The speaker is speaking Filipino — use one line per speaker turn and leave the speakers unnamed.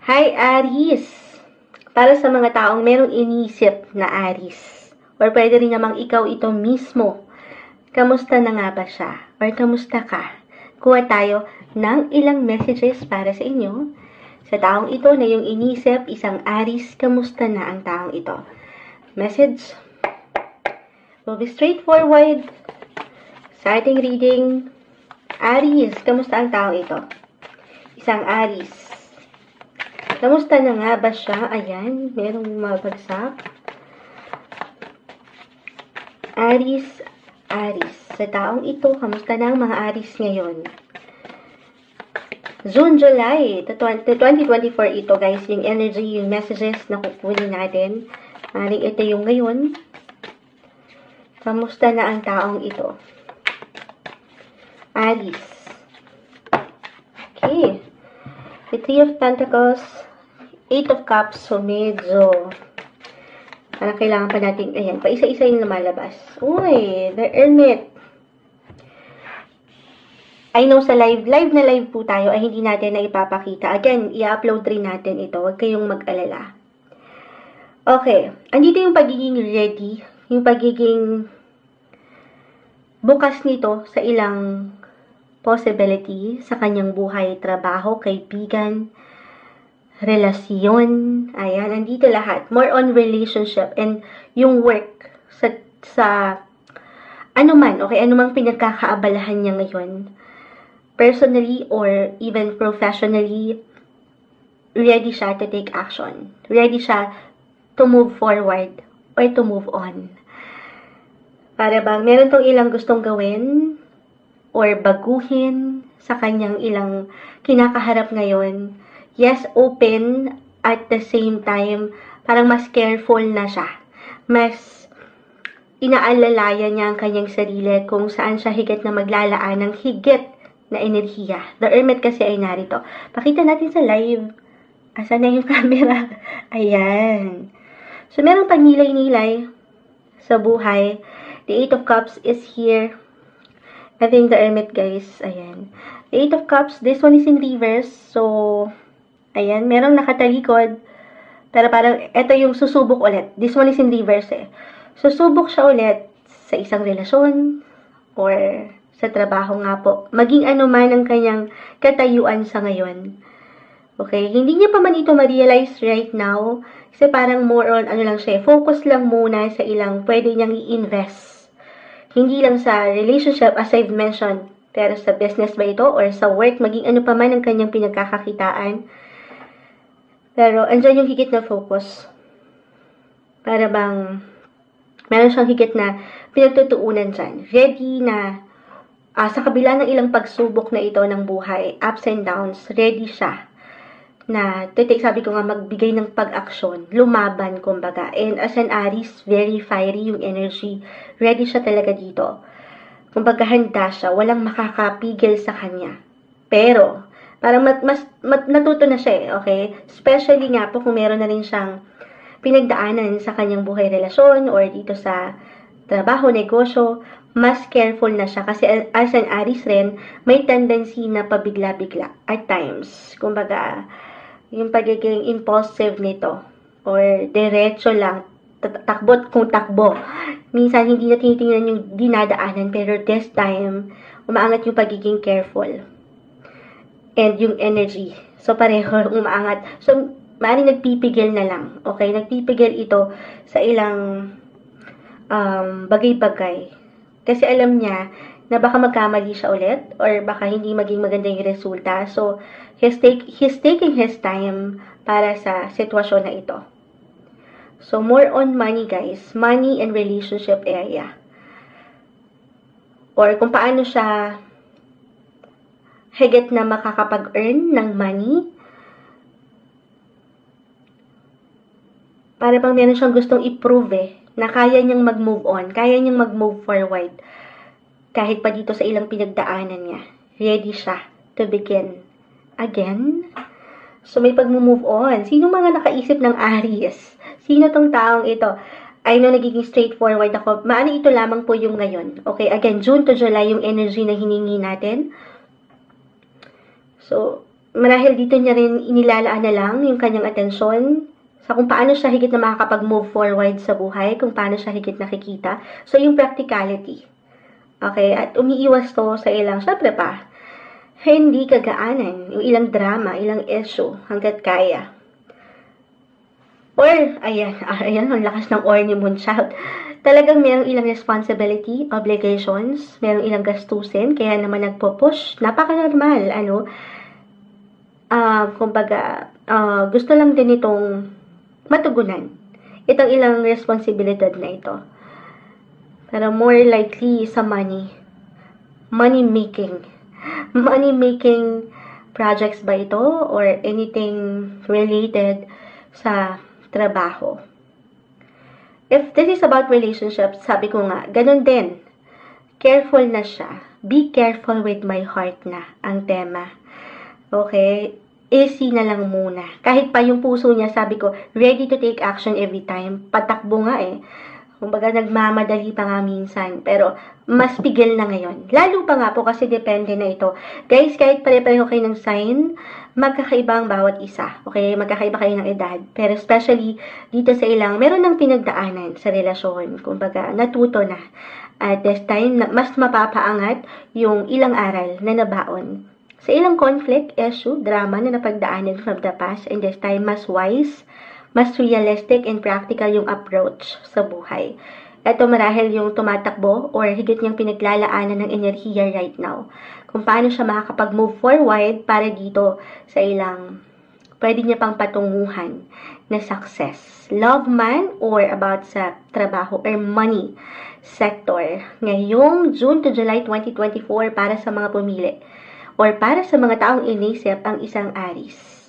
Hi, Aris! Para sa mga taong merong inisip na Aris, or pwede rin namang ikaw ito mismo, kamusta na nga ba siya? Or kamusta ka? Kuha tayo ng ilang messages para sa inyo. Sa taong ito na yung inisip, isang Aris, kamusta na ang taong ito? Message will be straightforward. Sa ating reading, Aris, kamusta ang taong ito? Isang Aris. Kamusta na nga ba siya? Ayan, merong mabagsak. Aris, Aris. Sa taong ito, kamusta na ang mga Aris ngayon? June, July, to 20 2024 ito guys, yung energy, yung messages na kukunin natin. Maring ito yung ngayon. Kamusta na ang taong ito? Aris. Okay. The Three of Pentacles, Eight of Cups, so medyo parang kailangan pa natin, ayan, pa isa-isa yung lumalabas. Uy, the Hermit. I know sa live, live na live po tayo ay hindi natin na ipapakita. Again, i-upload rin natin ito. Huwag kayong mag-alala. Okay. Andito yung pagiging ready, yung pagiging bukas nito sa ilang possibility sa kanyang buhay, trabaho, kaibigan, relasyon. Ayan, andito lahat. More on relationship and yung work sa, sa ano man, okay, ano mang pinagkakaabalahan niya ngayon personally or even professionally, ready siya to take action. Ready siya to move forward or to move on. Para bang meron tong ilang gustong gawin or baguhin sa kanyang ilang kinakaharap ngayon. Yes, open at the same time, parang mas careful na siya. Mas inaalalayan niya ang kanyang sarili kung saan siya higit na maglalaan ng higit na enerhiya. The Hermit kasi ay narito. Pakita natin sa live. Asa na yung camera? Ayan. So, merong panilay-nilay sa buhay. The Eight of Cups is here. I think the Hermit, guys. Ayan. The Eight of Cups, this one is in reverse. So, ayan. Merong nakatalikod. Pero parang, ito yung susubok ulit. This one is in reverse eh. Susubok siya ulit sa isang relasyon or sa trabaho nga po. Maging ano man ang kanyang katayuan sa ngayon. Okay? Hindi niya pa man ito ma-realize right now. Kasi parang more on, ano lang siya, focus lang muna sa ilang pwede niyang i-invest. Hindi lang sa relationship, as I've mentioned, pero sa business ba ito or sa work, maging ano pa man ang kanyang pinagkakakitaan. Pero, andyan yung higit na focus. Para bang, meron siyang higit na pinagtutuunan dyan. Ready na uh, sa kabila ng ilang pagsubok na ito ng buhay, ups and downs, ready siya na titik sabi ko nga magbigay ng pag-aksyon, lumaban kumbaga. And as an Aries, very fiery yung energy. Ready siya talaga dito. Kumbaga handa siya, walang makakapigil sa kanya. Pero, parang mat, mas, mat, natuto na siya eh, okay? Especially nga po kung meron na rin siyang pinagdaanan sa kanyang buhay relasyon or dito sa trabaho, negosyo, mas careful na siya. Kasi as an Aries rin, may tendency na pabigla-bigla at times. Kumbaga, yung pagiging impulsive nito or diretso lang, takbot kung takbo. Minsan, hindi na tinitingnan yung dinadaanan, pero this time, umaangat yung pagiging careful. And yung energy. So, pareho umaangat. So, maaaring nagpipigil na lang. Okay? Nagpipigil ito sa ilang um, bagay-bagay kasi alam niya na baka magkamali siya ulit or baka hindi maging maganda yung resulta. So, he's, take, he's taking his time para sa sitwasyon na ito. So, more on money guys. Money and relationship area. Or kung paano siya higit na makakapag-earn ng money. Para bang meron siyang gustong i-prove eh na kaya niyang mag-move on, kaya niyang mag-move forward. Kahit pa dito sa ilang pinagdaanan niya. Ready siya to begin again. So may pag-move on. Sino mga nakaisip ng Aries? Sino tong taong ito? I know nagiging straightforward ako. Maano ito lamang po yung ngayon. Okay, again, June to July yung energy na hiningi natin. So, marahil dito niya rin inilalaan na lang yung kanyang atensyon sa kung paano siya higit na makakapag-move forward sa buhay, kung paano siya higit nakikita. So, yung practicality. Okay, at umiiwas to sa ilang, syempre pa, hindi kagaanan, yung ilang drama, ilang issue, hanggat kaya. Or, ayan, ayan, ang lakas ng or ni Moonchild. Talagang merong ilang responsibility, obligations, merong ilang gastusin, kaya naman nagpo-push. Napaka-normal, ano. Ah, kumbaga, ah, gusto lang din itong matugunan. Itong ilang responsibilidad na ito. Pero more likely sa money. Money making. Money making projects ba ito or anything related sa trabaho. If this is about relationships, sabi ko nga, ganun din. Careful na siya. Be careful with my heart na ang tema. Okay? easy na lang muna. Kahit pa yung puso niya, sabi ko, ready to take action every time. Patakbo nga eh. Kumbaga, nagmamadali pa nga minsan. Pero, mas pigil na ngayon. Lalo pa nga po kasi depende na ito. Guys, kahit pare-pareho kayo ng sign, magkakaiba ang bawat isa. Okay? Magkakaiba kayo ng edad. Pero especially, dito sa ilang, meron ng pinagdaanan sa relasyon. Kumbaga, natuto na. At this time, mas mapapaangat yung ilang aral na nabaon sa ilang conflict, issue, drama na napagdaanan from the past and this time mas wise, mas realistic and practical yung approach sa buhay. Ito marahil yung tumatakbo or higit niyang pinaglalaanan ng enerhiya right now. Kung paano siya makakapag-move forward para dito sa ilang pwede niya pang patunguhan na success. Love man or about sa trabaho or money sector. Ngayong June to July 2024 para sa mga pumili or para sa mga taong inisip ang isang aris.